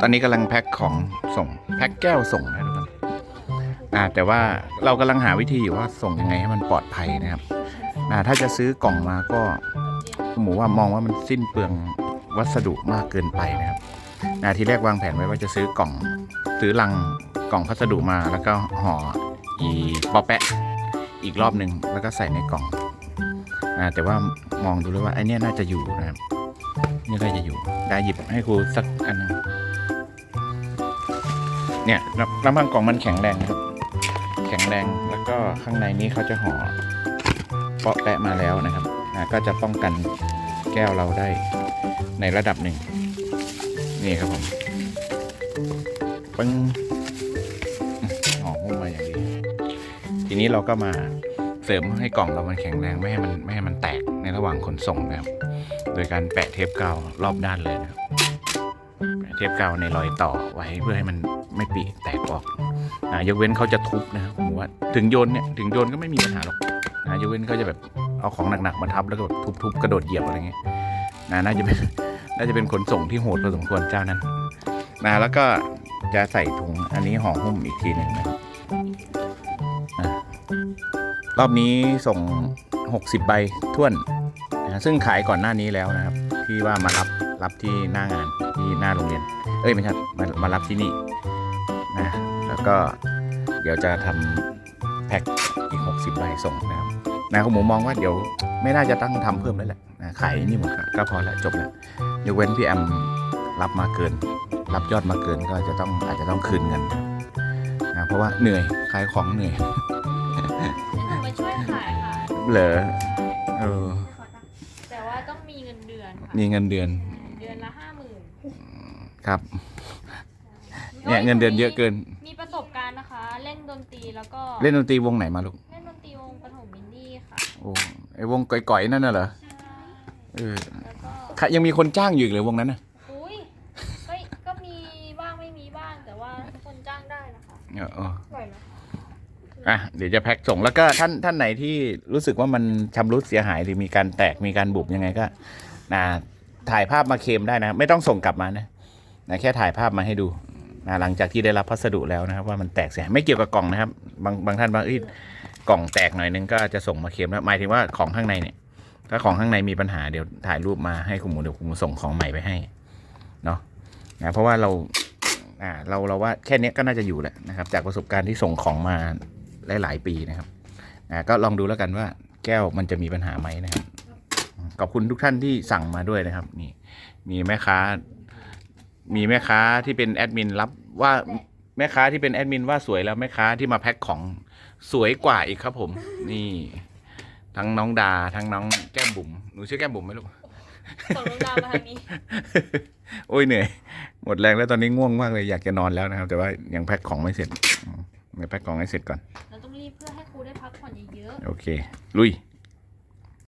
ตอนนี้กำลังแพ็คของส่งแพ็คแก้วส่งนะทุกคนอ่าแต่ว่าเรากำลังหาวิธีอยู่ว่าส่งยังไงให้มันปลอดภัยนะครับอ่าถ้าจะซื้อกล่องมาก็หมูว่ามองว่ามันสิ้นเปลืองวัสดุมากเกินไปนะครับอ่าทีแรกวางแผนไว้ว่าจะซื้อกล่องซื้อลังกล่องพัสดุมาแล้วก็ห่ออีปอแปะอีกรอบหนึ่งแล้วก็ใส่ในกล่องแต่ว่ามองดูแล้วว่าไอเนี้ยน่าจะอยู่นะครับ นี่น่าจะอยู่ได้หยิบให้ครูสักอันหนึงเนี่ยรับรับางกล่องมันแข็งแรงนะครับ แข็งแรงแล้วก็ข้างในนี้เขาจะห่อเปาะแปะมาแล้วนะครับก็จะป้องกันแก้วเราได้ในระดับหนึ่ง นี่ครับผมปึ้งห่อหุ้มมาอย่างดี ทีนี้เราก็มา เสริมให้กล่องเรามันแข็งแรงไม่ให้มันไม่ให้มันแตกในระหว่างขนส่งนะครับ โดยการแปะเทปกาวรอบด้านเลยนะครับแปะเทปกาวในรอยต่อไว้เพื่อให้มันไม่ปริแตกออกนะยกเว้นเขาจะทุบนะครับผมว่าถึงโยนเนี่ยถึงโยนก็ไม่มีปัญหาหรอกนะยกเว้นเขาจะแบบเอาของหนักๆมาทับแล้วก็แบบทุบๆกระโดดเหยียบอะไรเงี้ยนะน่าจะเป็นน่าจะเป็นขนส่งที่โหดพอสมควรเจ้านั้นนะแล้วก็จะใส่ถุงอันนี้ห่อหุ้มอีกทีหนึ่งนะครับอะ รอบนี้ส่ง 60 ใบท้วนนะซึ่งขายก่อนหน้านี้แล้วนะครับ ที่ว่ามารับรับที่หน้างานที่หน้าโรงเรียน เอ้ยไม่ใช่มามารับที่นี่นะแล้วก็เดี๋ยวจะทำแพ็คอีก 60 ใบส่งนะครับนะคุณหมูมองว่าเดี๋ยวไม่น่าจะตั้งทำเพิ่มแล้วแหละนะขายนี่หมดก็พอแล้วจบแล้วยกเว้นพี่แอมรับมาเกิน รับยอดมาเกินก็จะต้องอาจจะต้องคืนเงินนะเพราะว่าเหนื่อยขายของเหนื่อย ช่วยขายค่ะเหรอเออแต่ว่าต้องมีเงินเดือนค่ะมีเงินเดือน เดือนละห้าหมื่นครับ เนี่ยเงินเดือนเยอะเกิน มีประสบการณ์นะคะ เล่นดนตรีแล้วก็เล่นดนตรีวงไหนมาลูก เล่นดนตรีวงปฐมมินดี้ค่ะโอ้ไอวงก่อยๆนั่นน่ะเหรอเออแล้วก็ค่ะยังมีคนจ้างอยู่อีกเลยวงนั้นน่ะอุ้ยก็ก็มีบ้างไม่มีบ้างแต่ว่าทุกคนจ้างได้นะคะ เออเออ ไหวไหม อะเดี๋ยวจะแพ็คส่งแล้วก็ท่านท่านไหนที่รู้สึกว่ามันชำรุดเสียหายหรือมีการแตกมีการบุบยังไงก็นะถ่ายภาพมาเคลมได้นะ ไม่ต้องส่งกลับมานะนะแค่ถ่ายภาพมาให้ดูนะหลังจากที่ได้รับพัสดุแล้วนะครับ ว่ามันแตกเสียไม่เกี่ยวกับกล่องนะครับ บางบางท่านบางอ้ยกล่องแตกหน่อยนึงก็จะส่งมาเคลมแล้วหมายถึงว่าของข้างในเนี่ย ถ้าของข้างในมีปัญหาเดี๋ยวถ่ายรูปมาให้คุณหมูเดี๋ยวคุณหมูส่งของใหม่ไปให้เนาะนะเพราะว่าเราอ่าเราเราว่าแค่นี้ก็น่าจะอยู่แหละนะครับ จากประสบการณ์ที่ส่งของมา หลาย ๆ ปีนะครับอ่าก็ลองดูแล้วกันว่าแก้วมันจะมีปัญหาไหมนะครับขอบคุณทุกท่านที่สั่งมาด้วยนะครับนี่มีแม่ค้า มีแม่ค้าที่เป็นแอดมินรับว่าแม่ค้าที่เป็นแอดมินว่าสวยแล้วแม่ค้าที่มาแพ็คของสวยกว่าอีกครับผม นี่ ทั้งน้องดาทั้งน้องแก้มบุ๋มหนูชื่อแก้มบุ๋มไหมลูกส่งลงดาวมาทางนี้โอ้ยเหนื่อยหมดแรงแล้วตอนนี้ง่วงมากเลยอยากจะนอนแล้วนะครับ แต่ว่ายังแพ็คของไม่เสร็จอืมเดี๋ยวแพ็คของให้เสร็จก่อน โอเค ลุย